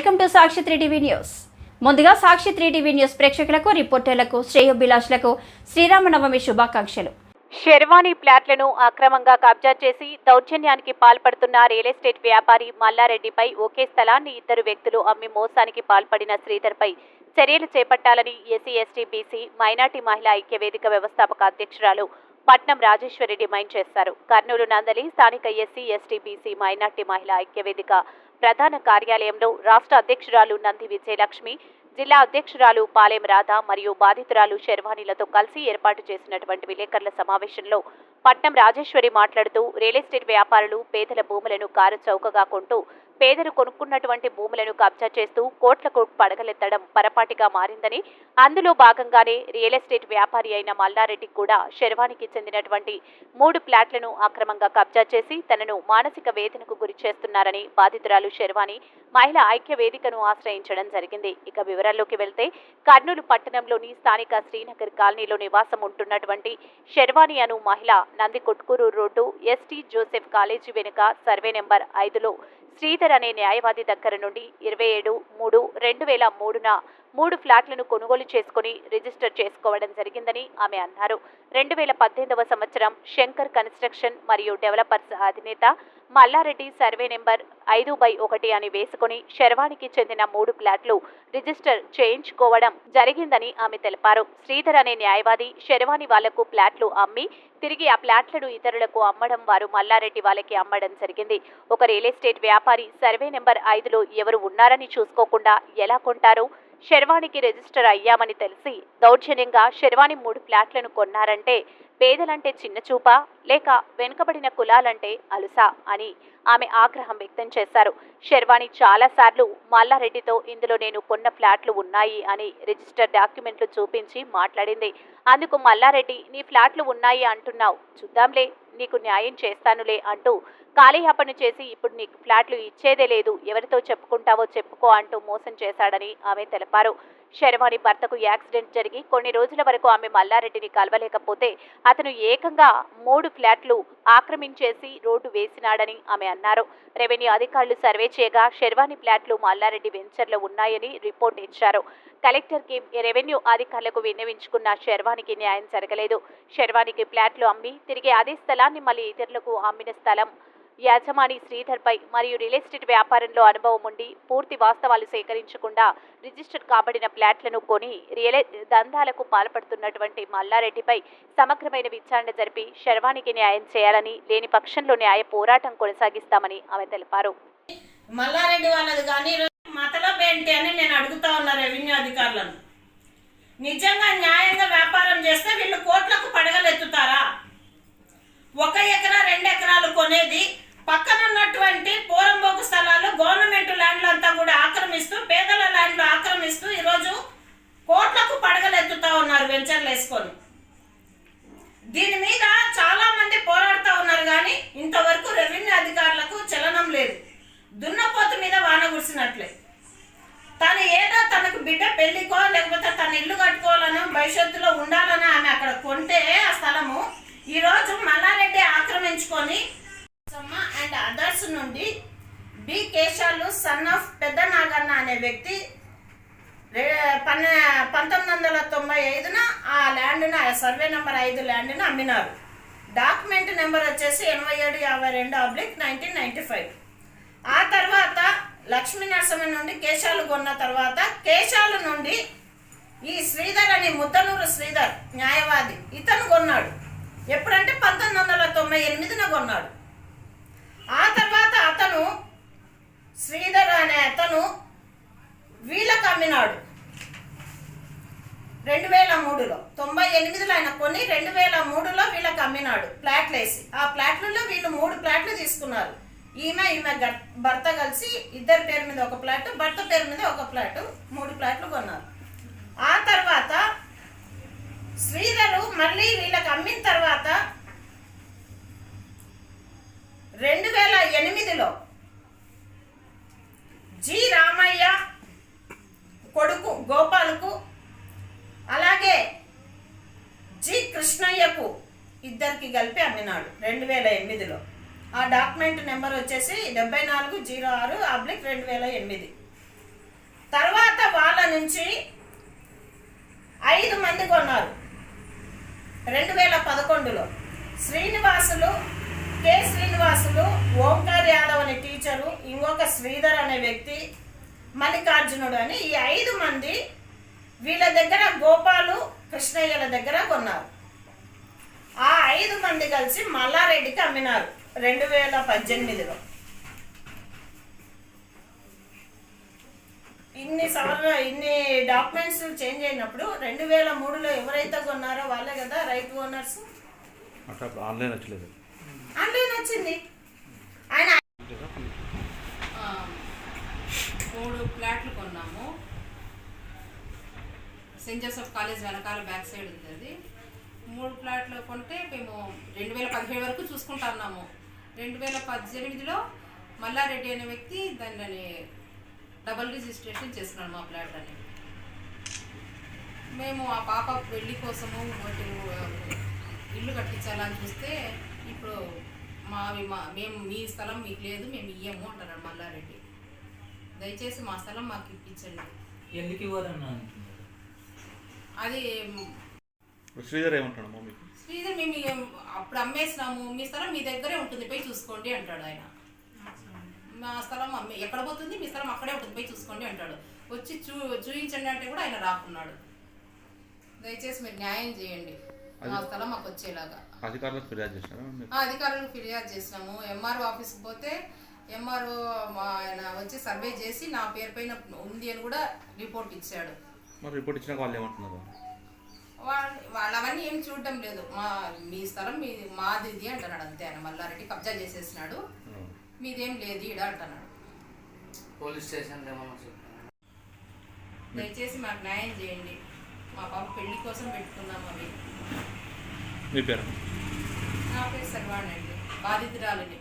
Welcome to Sakshi three TV news. ముందుగా Sakshi three TV news ప్రేక్షకులకు రిపోర్టర్లకు శ్రేయోభిలాషులకు శ్రీరామనవమి శుభాకాంక్షలు. షెర్వానీ ప్లాట్లను అక్రమంగా కబ్జా చేసి దౌర్జన్యానికి పాల్పడుతున్న రియల్ ఎస్టేట్ వ్యాపారి మల్లారెడ్డిపై ఒకే స్థలాన్ని ఇద్దరు వ్యక్తులు అమ్మి మోసానికి పాల్పడిన శ్రీధర్పై చర్యలు చేపట్టాలని ఎస్సీ ఎస్టీ బీసీ మైనార్టీ మహిళా ఐక్యవేదిక వ్యవస్థాపక అధ్యక్షురాలు పట్నం రాజేశ్వరి డిమాండ్ చేశారు. కర్నూలు నందలి స్థానిక ఎస్సీ ఎస్టీ బీసీ మైనార్టీ మహిళా ఐక్యవేదిక ప్రధాన కార్యాలయంలో రాష్ట్ర అధ్యక్షురాలు నంది విజయలక్ష్మి జిల్లా అధ్యక్షురాలు పాలెం రాధ మరియు బాధితురాలు శర్వాణిలతో కలిసి ఏర్పాటు చేసినటువంటి విలేకరుల సమావేశంలో పట్నం రాజేశ్వరి మాట్లాడుతూ రియల్ ఎస్టేట్ వ్యాపారులు పేదల భూములను కారు చౌకగా కొంటూ పేదలు కొనుక్కున్నటువంటి భూములను కబ్జా చేస్తూ కోట్లకు పడగలెత్తడం పరపాటిగా మారిందని అందులో భాగంగానే రియల్ ఎస్టేట్ వ్యాపారి అయిన మల్లారెడ్డి కూడా శర్వానికి చెందినటువంటి మూడు ప్లాట్లను అక్రమంగా కబ్జా చేసి తనను మానసిక వేదనకు గురి చేస్తున్నారని బాధితురాలు శర్వాణి మహిళా ఐక్య వేదికను ఆశ్రయించడం జరిగింది. ఇక వివరాల్లోకి వెళ్తే కర్నూలు పట్టణంలోని స్థానిక శ్రీనగర్ కాలనీలో నివాసం ఉంటున్నటువంటి శర్వాణి అను మహిళ Nandikotkur road St Joseph college వెనుక సర్వే నెంబర్ ఐదులో శ్రీధర్ అనే న్యాయవాది దగ్గర నుండి ఇరవై ఏడు మూడు రెండు వేల మూడున మూడు ఫ్లాట్లను కొనుగోలు చేసుకుని రిజిస్టర్ చేసుకోవడం జరిగిందని ఆమె అన్నారు. రెండు వేల పద్దెనిమిదవ సంవత్సరం శంకర్ కన్స్ట్రక్షన్ మరియు డెవలపర్స్ అధినేత మల్లారెడ్డి సర్వే నెంబర్ ఐదు బై ఒకటి అని వేసుకుని శర్వానికి చెందిన మూడు ఫ్లాట్లు రిజిస్టర్ చేయించుకోవడం జరిగిందని ఆమె తెలిపారు. శ్రీధర్ అనే న్యాయవాది శర్వాణి వాళ్ళకు ఫ్లాట్లు అమ్మి తిరిగి ఆ ఫ్లాట్లను ఇతరులకు అమ్మడం వారు మల్లారెడ్డి వాళ్ళకి అమ్మడం జరిగింది. ఒక రియల్ ఎస్టేట్ వ్యాపారి సర్వే నెంబర్ ఐదులో ఎవరు ఉన్నారని చూసుకోకుండా ఎలా కొంటారు? శర్వానికి రిజిస్టర్ అయ్యామని తెలిసి దౌర్జన్యంగా శర్వాణి మూడు ఫ్లాట్లను కొన్నారంటే పేదలంటే చిన్న చూపా లేక వెనుకబడిన కులాలంటే అలుసా అని ఆమె ఆగ్రహం వ్యక్తం చేశారు. శర్వాణి చాలాసార్లు మల్లారెడ్డితో ఇందులో నేను కొన్న ఫ్లాట్లు ఉన్నాయి అని రిజిస్టర్ డాక్యుమెంట్లు చూపించి మాట్లాడింది. అందుకు మల్లారెడ్డి నీ ఫ్లాట్లు ఉన్నాయి అంటున్నావు. చూద్దాంలే. నీకు న్యాయం చేస్తానులే అంటూ కాలయాపన చేసి ఇప్పుడు నీకు ఫ్లాట్లు ఇచ్చేదే లేదు. ఎవరితో చెప్పుకుంటావో చెప్పుకో అంటూ మోసం చేశాడని ఆమె తెలిపారు. శర్వాణి భర్తకు యాక్సిడెంట్ జరిగి కొన్ని రోజుల వరకు ఆమె మల్లారెడ్డిని కలవలేకపోతే అతను ఏకంగా మూడు ఫ్లాట్లు ఆక్రమించేసి రోడ్డు వేసినాడని ఆమె అన్నారు. రెవెన్యూ అధికారులు సర్వే చేయగా శర్వాణి ఫ్లాట్లు మల్లారెడ్డి వెంచర్లో ఉన్నాయని రిపోర్ట్ ఇచ్చారు. కలెక్టర్కి రెవెన్యూ అధికారులకు విన్నవించుకున్న శర్వానికి న్యాయం జరగలేదు. శర్వానికి ప్లాట్లు అమ్మి తిరిగి అదే స్థలాన్ని మళ్ళీ ఇతరులకు అమ్మిన స్థలం యాజమాని శ్రీధర్పై మరియు రియల్ ఎస్టేట్ వ్యాపారంలో అనుభవం ఉండి పూర్తి వాస్తవాలు సేకరించకుండా రిజిస్టర్ కాబడిన ప్లాట్లను కొని రియల్ దందాలకు పాల్పడుతున్నటువంటి మల్లారెడ్డిపై సమగ్రమైన విచారణ జరిపి శర్వానికి న్యాయం చేయాలని లేని పక్షంలో న్యాయ పోరాటం కొనసాగిస్తామని ఆమె తెలిపారు. మల్లారెడ్డి వాళ్ళది కానీ మతలబ్ ఏంటి అని నేను అడుగుతా ఉన్నా రెవెన్యూ అధికారులను. నిజంగా న్యాయంగా వ్యాపారం చేస్తే వీళ్ళు కోట్లకు పడగలెత్తుతారా ఒక ఎకరా రెండు ఎకరాలు కొనేది పక్కన ఉన్నటువంటి పోరంబోకు స్థలాలు గవర్నమెంట్ ల్యాండ్లు అంతా కూడా ఆక్రమిస్తూ పేదల ల్యాండ్లు ఆక్రమిస్తూ ఈరోజు కోట్లకు పడగలెత్తుతా ఉన్నారు వెంచర్లు వేసుకొని. దీని మీద చాలా మంది పోరాడుతూ ఉన్నారు కానీ ఇంతవరకు రెవెన్యూ అధికారులకు చలనం లేదు. దున్నపోతు మీద వాన కురిసినట్లే. తను ఏదో తనకు బిడ్డ పెళ్ళికో లేకపోతే తన ఇల్లు కట్టుకోవాలనో భవిష్యత్తులో ఉండాలని ఆమె అక్కడ కొంటే ఆ స్థలము ఈరోజు మల్లారెడ్డి ఆక్రమించుకొని అండ్ అదర్స్ నుండి B Keshalu son of Pedda Naganna అనే వ్యక్తి పన్నె పంతొమ్మిది వందల తొంభై ఐదున ఆ ల్యాండ్ను ఆ సర్వే నెంబర్ ఐదు ల్యాండ్ను అమ్మినారు. డాక్యుమెంట్ నెంబర్ వచ్చేసి ఎనభై ఏడు యాభై రెండు అబ్లిక్ నైన్టీన్ నైంటీ ఫైవ్. ఆ తర్వాత లక్ష్మీ నరసింహ నుండి కేశాలు కొన్న తర్వాత కేశాలు నుండి ఈ శ్రీధర్ అనే ముద్దనూరు శ్రీధర్ న్యాయవాది ఇతను కొన్నాడు. ఎప్పుడంటే పంతొమ్మిది వందల తొంభై ఎనిమిదిన కొన్నాడు. ఆ తర్వాత అతను శ్రీధర్ అనే అతను వీళ్ళకు అమ్మినాడు. రెండు వేల మూడులో తొంభై ఎనిమిదిలో ఆయన కొని రెండు వేల మూడులో వీళ్ళకి అమ్మినాడు ప్లాట్లు వేసి ఆ ప్లాట్లలో వీళ్ళు మూడు ప్లాట్లు తీసుకున్నారు. ఈమె ఈమె గట్- భర్త కలిసి ఇద్దరి పేరు మీద ఒక ప్లాట్ భర్త పేరు మీద ఒక ప్లాట్ మూడు ప్లాట్లు కొన్నారు. ఆ తర్వాత శ్రీధరు మళ్ళీ వీళ్ళకి అమ్మిన తర్వాత రెండు వేల ఎనిమిదిలో జి రామయ్య కొడుకు గోపాల్కు అలాగే జి కృష్ణయ్యకు ఇద్దరికి కలిపి అమ్మినాడు రెండు వేల ఎనిమిదిలో. ఆ డాక్యుమెంట్ నెంబర్ వచ్చేసి డెబ్బై నాలుగు జీరో ఆరు అబ్లిక్ రెండు వేల ఎనిమిది. తర్వాత వాళ్ళ నుంచి ఐదు మంది కొన్నారు. రెండు వేల పదకొండులో శ్రీనివాసులు కె. శ్రీనివాసులు ఓంకార్ యాదవ్ అనే టీచరు ఇంకొక శ్రీధర్ అనే వ్యక్తి మల్లికార్జునుడు అని ఈ ఐదు మంది వీళ్ళ దగ్గర గోపాలు కృష్ణయ్యల దగ్గర కొన్నారు. ఆ ఐదు మంది కలిసి మల్లారెడ్డికి అమ్మినారు. రెండు వేల పద్దెనిమిదిలో. ఇన్ని సవరణ ఇన్ని డాక్యుమెంట్స్ చేంజ్ అయినప్పుడు రెండు వేల మూడులో ఎవరైతే కొన్నారో వాళ్ళే కదా రైట్ ఓనర్స్? ఆన్లైన్ వచ్చలేదు. ఆన్లైన్ వచ్చింది. ఆయన మూడు ప్లాట్లు కొన్నాము. సెయింట్ జోసెఫ్ కాలేజ్ వెనకాల బ్యాక్ సైడ్ ఉంది అది. మూడు ప్లాట్లు కొంటే మేము రెండు వేల పదిహేడు వరకు చూసుకుంటా ఉన్నాము. రెండు వేల పద్దెనిమిదిలో మల్లారెడ్డి అనే వ్యక్తి దాన్ని డబల్ రిజిస్ట్రేషన్ చేసుకున్నాడు మా ప్లాట్ అని. మేము ఆ పాప పెళ్ళి కోసము ఇల్లు కట్టించాలని చూస్తే ఇప్పుడు మావి మా మేము మీ స్థలం మీకు లేదు మేము ఇయ్యము అంటున్నాడు మల్లారెడ్డి దయచేసి మా స్థలం మాకు ఇప్పించండి. ఎందుకు అంటున్నారు? అది శ్రీధర్ ఏమంటాడు అమ్మా మీకు? శ్రీధర్ మేము అప్పుడు అమ్మేసినాము మీ స్థలం మీ దగ్గరే ఉంటుంది పోయి చూసుకోండి అంటాడు ఆయన. మా స్థలం అమ్మే ఎక్కడ పోతుంది? మీ స్థలం అక్కడే ఉంటుంది పోయి చూసుకోండి అంటాడు. వచ్చి చూ చూపించండి అంటే కూడా ఆయన రాకున్నాడు. దయచేసి మీరు న్యాయం చేయండి. మా స్థలం మాకు వచ్చేలాగా. అధికారులకు ఫిర్యాదు? ఆ అధికారులకు ఫిర్యాదు చేసినాము. ఎంఆర్ఓ ఆఫీస్కి పోతే ఎంఆర్ఓ ఆయన వచ్చి సర్వే చేసి నా పేరు పైన ఉంది అని కూడా రిపోర్ట్ ఇచ్చాడు. మరి రిపోర్ట్ ఇచ్చినాక వాళ్ళు ఏమంటున్నారు? వాళ్ళు వాళ్ళు అవన్నీ ఏం చూడడం లేదు. మా మీ స్థలం మీ మాది ఇది అంటున్నాడు అంతే ఆయన. మల్లారెడ్డి కబ్జా చేసేసినాడు. మీదేం లేదు ఈడ అంటున్నాడు. Police station? దయచేసి మాకు న్యాయం చేయండి. మా పాప పెళ్ళి కోసం పెట్టుకున్నాం అవి. మీ పేరు? నా పేరు సర్వాణి అండి బాధితురాలని